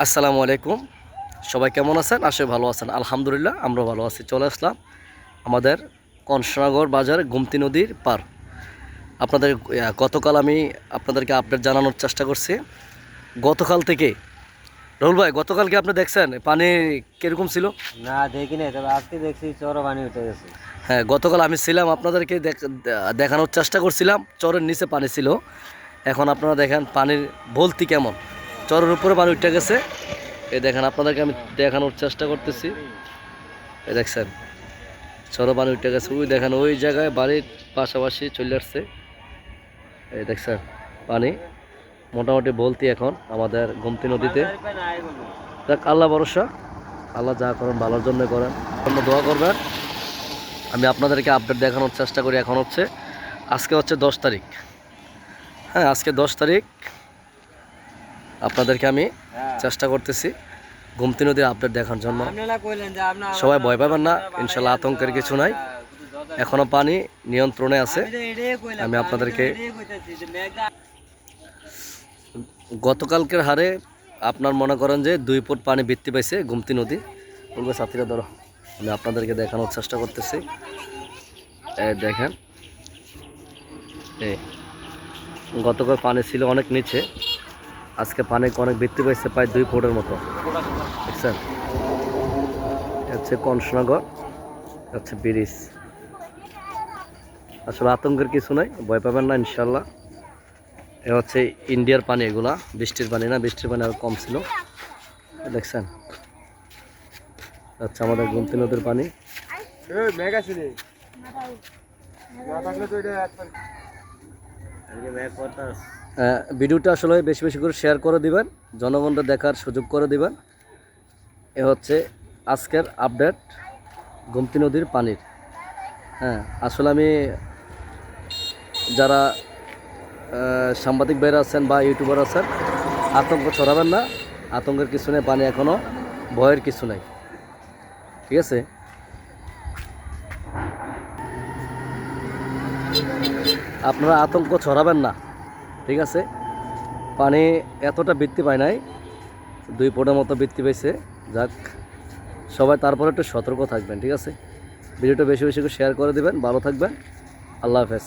আসসালামু আলাইকুম। সবাই কেমন আছেন? আসে ভালো আছেন। আলহামদুলিল্লাহ আমরা ভালো আছি। চলে আসলাম আমাদের কনসনাগর বাজার গুমতি নদীর পার। আপনাদের গতকাল আমি আপনাদেরকে আপডেট জানানোর চেষ্টা করছি। গতকাল থেকে রহুল ভাই গতকালকে আপনি দেখছেন? পানি কীরকম ছিল? না দেখি নাই। তবে আজকে দেখছি চরো পানি উঠে গেছে। হ্যাঁ গতকাল আমি ছিলাম আপনাদেরকে দেখ- দেখানোর চেষ্টা করছিলাম। চরের নিচে পানি ছিল। এখন আপনারা দেখেন পানির ভলতি কেমন। চরের উপরে পানি উঠে গেছে। এই দেখেন, আপনাদেরকে আমি দেখানোর চেষ্টা করতেছি। এই দেখছেন চরো পানি উঠে গেছে। ওই দেখেন, ওই জায়গায় বাড়ির পাশাপাশি চলে আসছে। এই দেখছেন, পানি মোটামুটি বলতি এখন আমাদের গোমতি নদীতে। দেখ আল্লাহ ভরসা। আল্লাহ যা করেন, ভালোর জন্য করেন। আপনারা দোয়া করবেন। আমি আপনাদেরকে আপডেট দেখানোর চেষ্টা করি এখন হচ্ছে। আজকে হচ্ছে দশ তারিখ। হ্যাঁ আজকে দশ তারিখ। আপনাদেরকে আমি চেষ্টা করতেছি গুমতি নদীর আপডেট দেখার জন্য। সবাই ভয় পাবেন না ইনশাল্লাহ আতঙ্কের কিছু নাই। এখনও পানি নিয়ন্ত্রণে আছে। আমি আপনাদেরকে গতকালকের হারে আপনার মনে করেন যে দুই ফুট পানি বৃদ্ধি পাইছে গুমতি নদী। বলব সাথীরা ধরো। আমি আপনাদেরকে দেখানোর চেষ্টা করতেছি। দেখেন। এই গতকাল পানি ছিল অনেক নিচে। আজকে পানি অনেক বৃদ্ধি পাইছে প্রায় দুই ফুটের মতো। দেখছেন? এটা হচ্ছে কনসনগর হচ্ছে ব্রিজ। আসলে আতঙ্কের কিছু নাই ভয় পাবেন না ইনশাল্লাহ এ হচ্ছে ইন্ডিয়ার পানি এগুলা বৃষ্টির পানি না বৃষ্টির পানি আর কম ছিল। দেখছেন? আচ্ছা আমাদের গুমতি নদীর পানি। আহ, ভিডিওটা আসলে বেশি বেশি করে শেয়ার করে দিবেন জনগণরা দেখার সুযোগ করে দিবেন। এ হচ্ছে আজকের আপডেট গুমতি নদীর পানির। হ্যাঁ আসলে আমি যারা সাংবাদিক ভাইরা আছেন বা ইউটিউবার আছেন, আতঙ্ক ছড়াবেন না। আতঙ্কের কিছু নেই, পানি এখনও ভয়ের কিছু নাই। ঠিক আছে? আপনারা আতঙ্ক ছড়াবেন না। ঠিক আছে? পানি এতটা বৃদ্ধি পায় নাই, দুই ফোটের মতো বৃদ্ধি পেয়েছে যাক, সবাই তারপরে একটু সতর্ক থাকবেন, ঠিক আছে? ভিডিওটা বেশি বেশি করে শেয়ার করে দেবেন, ভালো থাকবেন। আল্লাহ হাফেজ।